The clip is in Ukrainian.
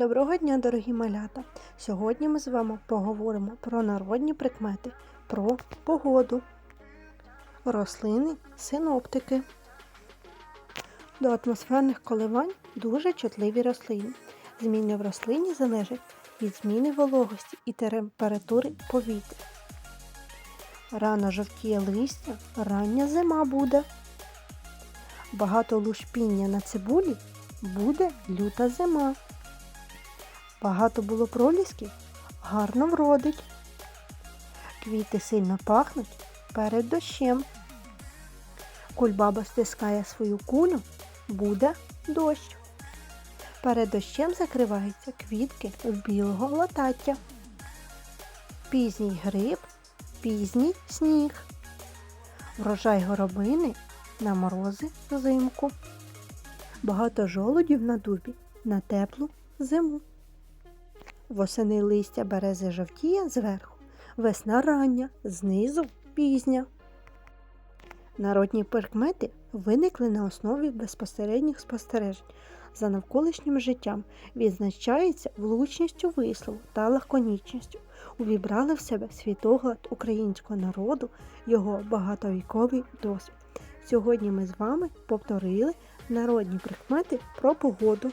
Доброго дня, дорогі малята! Сьогодні ми з вами поговоримо про народні прикмети, про погоду, рослини, синоптики. До атмосферних коливань дуже чутливі рослини. Зміни в рослині залежать від зміни вологості і температури повітря. Рано жовтіє листя, рання зима буде. Багато лушпіння на цибулі буде люта зима. Багато було пролісків, гарно вродить. Квіти сильно пахнуть перед дощем. Кульбаба стискає свою кулю, буде дощ. Перед дощем закриваються квітки білого латаття. Пізній гриб, пізній сніг. Врожай горобини на морози взимку. Багато жолудів на дубі на теплу зиму. Восени листя берези жовтіє зверху, весна рання, знизу пізня. Народні прикмети виникли на основі безпосередніх спостережень за навколишнім життям, відзначаються влучністю вислову та лаконічністю, увібрали в себе світогляд українського народу, його багатовіковий досвід. Сьогодні ми з вами повторили народні прикмети про погоду.